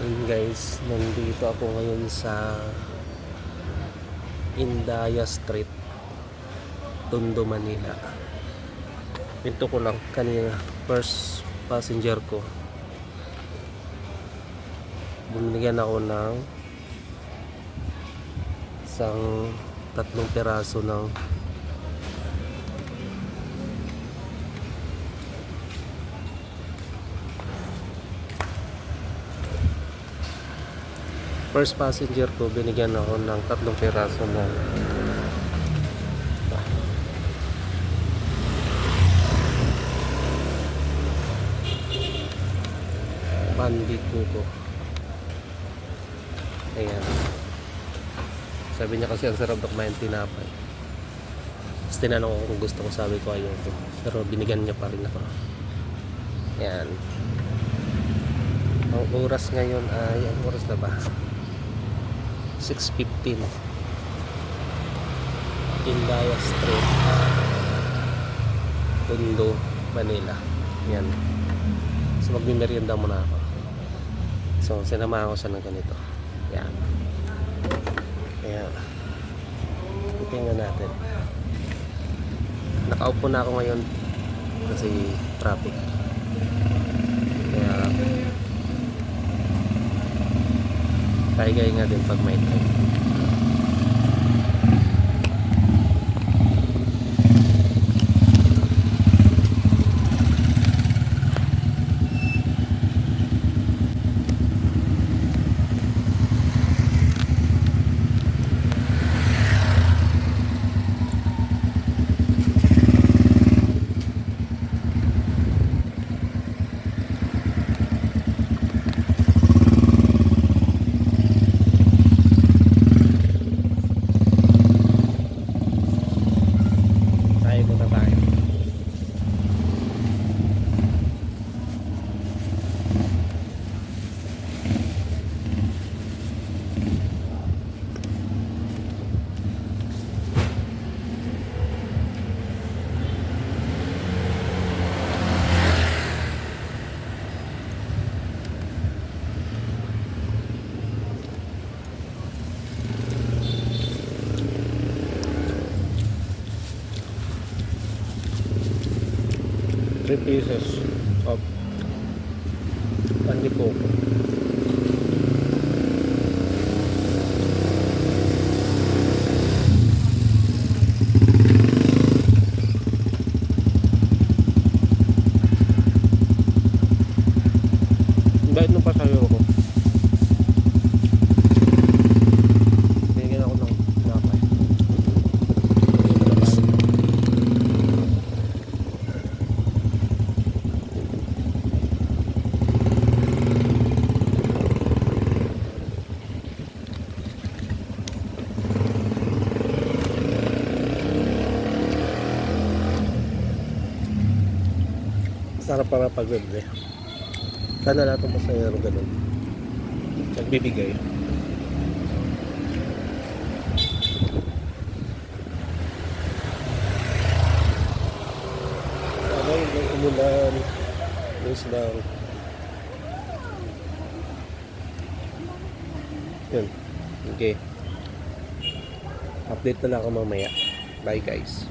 Ayun guys, nandito ako ngayon sa Indaya Street, Tondo, Manila. Pinto ko lang kanina, first passenger ko. Bumigyan ako ng isang tatlong peraso ng first passenger ko binigyan ako ng tatlong piraso ng pandikuko ayan. Sabi niya kasi ang sarap ng kumain tinapay. Tapos tinanong ko kung gusto ko sabi ko ayoko. Pero binigyan niya pa rin ako. Ayan. Ang oras ngayon ay ang oras na ba 6.15 Indaya Street Tondo, Manila. Yan. So magmimerienda muna ako. So sinamahan ko siya ng ganito. Yan. Yan tingnan natin. Nakaupo na ako ngayon kasi traffic. Kaya kaya nga din pag may time pieces of bandipoke Sarap para pag-webde. Sana lahat ng pasayero ganun. Nagbibigay. Ano yung umulan, news lang. Yun. Okay. Update na lang ako mamaya. Bye guys.